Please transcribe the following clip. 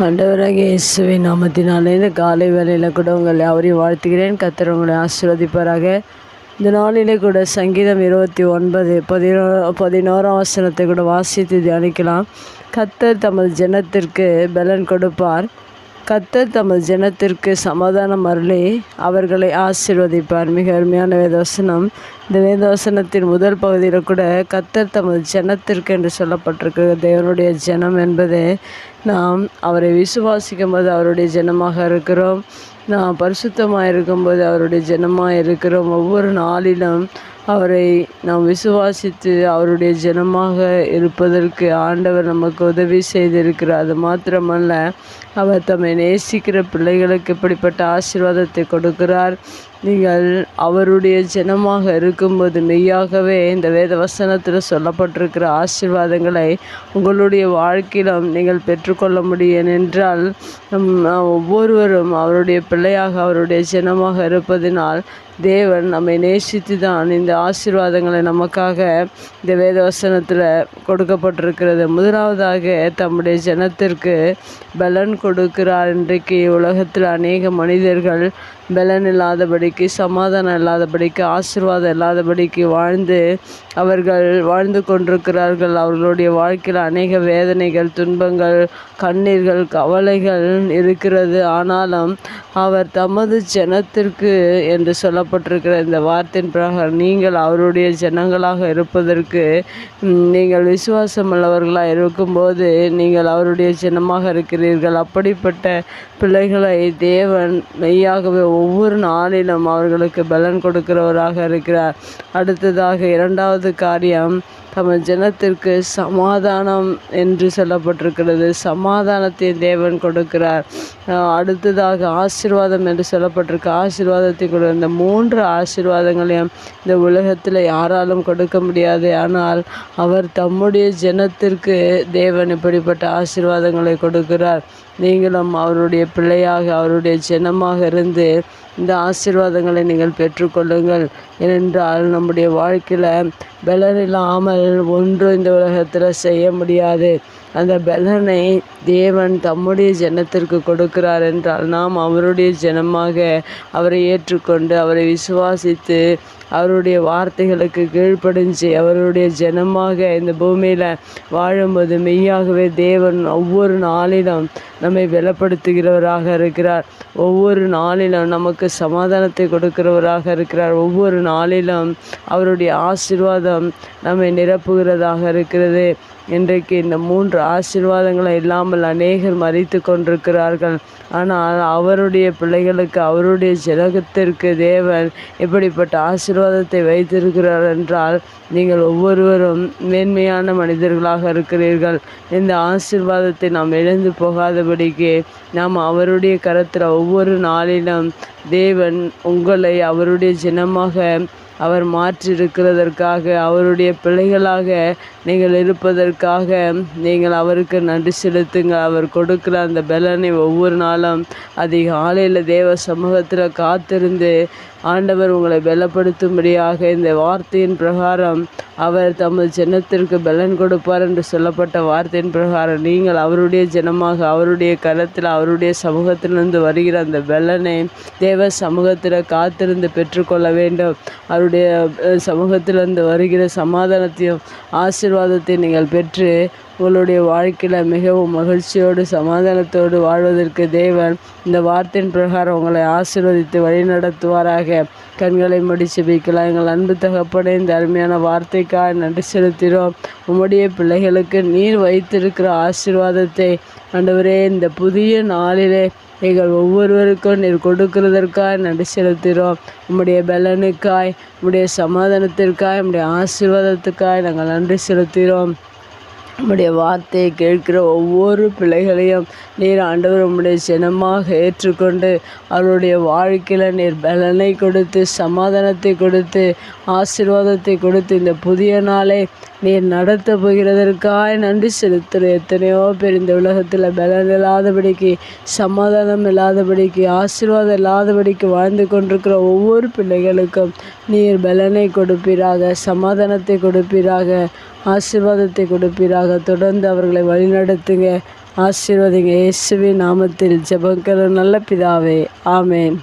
ஆண்டவராக இயேசுவின் நாமத்தினாலே இந்த காலை வேலையில் கூட உங்களை யாவரையும் வாழ்த்துகிறேன். கத்தர் உங்களை ஆசீர்வதிப்பாராக. இந்த நாளிலே கூட சங்கீதம் இருபத்தி ஒன்பது பதினோ பதினோராம் வசனத்தை கூட வாசித்து தியானிக்கலாம். கத்தர் தமது ஜனத்திற்கு பலன் கொடுப்பார். கத்தர் தமது ஜனத்திற்கு சமாதானம் அருளி அவர்களை ஆசிர்வதிப்பார். மிக அருமையான வேதவசனம். இந்த வேதவசனத்தின் முதல் பகுதியில் கூட கத்தர் தமது ஜனத்திற்கு என்று சொல்லப்பட்டிருக்கு. தேவனுடைய ஜனம் என்பது நாம் அவரை விசுவாசிக்கும் போது அவருடைய ஜனமாக இருக்கிறோம். நாம் பரிசுத்தமாக இருக்கும்போது அவருடைய ஜனமாக இருக்கிறோம் ஒவ்வொரு நாளிலும் அவரை நாம் விசுவாசித்து அவருடைய ஜனமாக இருப்பதற்கு ஆண்டவர் நமக்கு உதவி செய்திருக்கிறார். அது மாத்திரமல்ல அவர் தம்மை நேசிக்கிற பிள்ளைகளுக்கு இப்படிப்பட்ட ஆசீர்வாதத்தை கொடுக்கிறார். நீங்கள் அவருடைய ஜனமாக இருக்கும்போது மெய்யாகவே இந்த வேத வசனத்தில் சொல்லப்பட்டிருக்கிற ஆசீர்வாதங்களை உங்களுடைய வாழ்க்கையிலும் நீங்கள் பெற்றுக்கொள்ள முடியும் என்றால் நம் ஒவ்வொருவரும் அவருடைய பிள்ளையாக அவருடைய ஜனமாக இருப்பதினால் தேவன் நம்மை நேசித்து தான் இந்த ஆசீர்வாதங்களை நமக்காக இந்த வேத வசனத்தில் கொடுக்கப்பட்டிருக்கிறது. முதலாவதாக தம்முடைய ஜனத்திற்கு பலன் கொடுக்கிறார். இன்றைக்கு உலகத்தில் அநேக மனிதர்கள் பலன் இல்லாதபடிக்கு சமாதானம் இல்லாதபடிக்கு ஆசீர்வாதம் இல்லாதபடிக்கு வாழ்ந்து அவர்கள் வாழ்ந்து கொண்டிருக்கிறார்கள். அவர்களுடைய வாழ்க்கையில் அநேக வேதனைகள் துன்பங்கள் கண்ணீர்கள் கவலைகள் இருக்கிறது. ஆனாலும் அவர் தமது ஜனத்திற்கு என்று சொல்லப்பட்டிருக்கிற இந்த வார்த்தையின் பிரகாரம் நீங்கள் அவருடைய ஜனங்களாக இருப்பதற்கு நீங்கள் விசுவாசம் உள்ளவர்களாக இருக்கும்போது நீங்கள் அவருடைய ஜனமாக இருக்கிறீர்கள். அப்படிப்பட்ட பிள்ளைகளை தேவன் மெய்யாகவே ஒவ்வொரு நாளிலும் அவர்களுக்கு பலன் கொடுக்கிறவராக இருக்கிறார். அடுத்ததாக இரண்டாவது காரியம் தமது ஜனத்திற்கு சமாதானம் என்று சொல்லப்பட்டிருக்கிறது. சமாதானத்தை தேவன் கொடுக்கிறார். அடுத்ததாக ஆசீர்வாதம் என்று சொல்லப்பட்டிருக்கு. ஆசீர்வாதத்தை கொடு. இந்த மூன்று ஆசீர்வாதங்களையும் இந்த உலகத்தில் யாராலும் கொடுக்க முடியாது. ஆனால் அவர் தம்முடைய ஜனத்திற்கு தேவன் இப்படிப்பட்ட ஆசீர்வாதங்களை கொடுக்கிறார். நீங்களும் அவருடைய பிள்ளையாக அவருடைய ஜனமாக இருந்து இந்த ஆசீர்வாதங்களை நீங்கள் பெற்றுக்கொள்ளுங்கள். ஏனென்றால் நம்முடைய வாழ்க்கையில் பலன் இல்லாமல் ஒன்றும் இந்த உலகத்தில் செய்ய முடியாது. அந்த பலனை தேவன் தம்முடைய ஜனத்திற்கு கொடுக்கிறார் என்றால் நாம் அவருடைய ஜனமாக அவரை ஏற்றுக்கொண்டு அவரை விசுவாசித்து அவருடைய வார்த்தைகளுக்கு கீழ்ப்படிஞ்சு அவருடைய ஜனமாக இந்த பூமியில் வாழும்போது மெய்யாகவே தேவன் ஒவ்வொரு நாளிலும் நம்மை பலப்படுத்துகிறவராக இருக்கிறார். ஒவ்வொரு நாளிலும் நமக்கு சமாதானத்தை கொடுக்கிறவராக இருக்கிறார். ஒவ்வொரு நாளிலும் அவருடைய ஆசிர்வாதம் நம்மை நிரப்புகிறதாக இருக்கிறது. இன்றைக்கு இந்த மூன்று ஆசீர்வாதங்களை இல்லாமல் அநேகர் மறித்து கொண்டிருக்கிறார்கள். ஆனால் அவருடைய பிள்ளைகளுக்கு அவருடைய ஜனகத்திற்கு தேவன் இப்படிப்பட்ட ஆசீர்வாதத்தை வைத்திருக்கிறார் என்றால் நீங்கள் ஒவ்வொருவரும் மேன்மையான மனிதர்களாக இருக்கிறீர்கள். இந்த ஆசீர்வாதத்தை நாம் இழந்து போகாதபடிக்கு நாம் அவருடைய கரத்தில் ஒவ்வொரு நாளிலும் தேவன் உங்களை அவருடைய ஜனமாக அவர் மாற்றிருக்கிறதற்காக அவருடைய பிள்ளைகளாக நீங்கள் இருப்பதற்காக நீங்கள் அவருக்கு நன்றி செலுத்துங்கள். அவர் கொடுக்குற அந்த பலனை ஒவ்வொரு நாளும் அதிகாலையில் தேவ சமூகத்தில் காத்திருந்து ஆண்டவர் உங்களை பலப்படுத்தும்படியாக இந்த வார்த்தையின் பிரகாரம் அவர் தமது ஜனத்திற்கு பலன் கொடுப்பார் என்று சொல்லப்பட்ட வார்த்தையின் பிரகாரம் நீங்கள் அவருடைய ஜனமாக அவருடைய கரத்தில் அவருடைய சமூகத்திலிருந்து வருகிற அந்த பலனை தேவ சமூகத்தில் காத்திருந்து பெற்றுக்கொள்ள வேண்டும். அவருடைய சமூகத்திலிருந்து வருகிற சமாதானத்தையும் ஆசீர்வாதத்தையும் நீங்கள் பெற்று உங்களுடைய வாழ்க்கையில் மிகவும் மகிழ்ச்சியோடு சமாதானத்தோடு வாழ்வதற்கு தேவன் இந்த வார்த்தையின் பிரகாரம் உங்களை ஆசீர்வதித்து வழிநடத்துவாராக. கண்களை முடிச்சு வைக்கலாம். எங்கள் அன்பு தகப்பனே இந்த அருமையான வார்த்தைக்காக நன்றி செலுத்தினோம் உம்முடைய பிள்ளைகளுக்கு நீர் வைத்திருக்கிற ஆசீர்வாதத்தை ஆண்டவரே இந்த புதிய நாளிலே எங்கள் ஒவ்வொருவருக்கும் நீர் கொடுக்கிறதற்காக நன்றி செலுத்துகிறோம். உம்முடைய பலனுக்காய் உம்முடைய சமாதானத்திற்காய் உம்முடைய ஆசீர்வாதத்துக்காய் நாங்கள் நன்றி செலுத்துகிறோம். உம்முடைய வார்த்தையை கேட்கிற ஒவ்வொரு பிள்ளைகளையும் நீர் ஆண்டவர் உம்முடைய சினமாக ஏற்றுக்கொண்டு அவருடைய வாழ்க்கையில் நீர் பலனை கொடுத்து சமாதானத்தை கொடுத்து ஆசீர்வாதத்தை கொடுத்து இந்த புதிய நாளை நீர் நடத்த போகிறதற்காக நன்றி செலுத்துற எத்தனையோ பேர் இந்த உலகத்தில் பலன் இல்லாதபடிக்கு சமாதானம் இல்லாதபடிக்கு ஆசீர்வாதம் இல்லாதபடிக்கு வாழ்ந்து கொண்டிருக்கிற ஒவ்வொரு பிள்ளைகளுக்கும் நீர் பலனை கொடுப்பீராக சமாதானத்தை கொடுப்பீராக. ஆசீர்வாதத்தை கொடுப்பீராக. தொடர்ந்து அவர்களை வழிநடத்துங்க. ஆசீர்வதிங்க. இயேசுவின் நாமத்தில் ஜெபக்கிற நல்ல பிதாவே. ஆமேன்.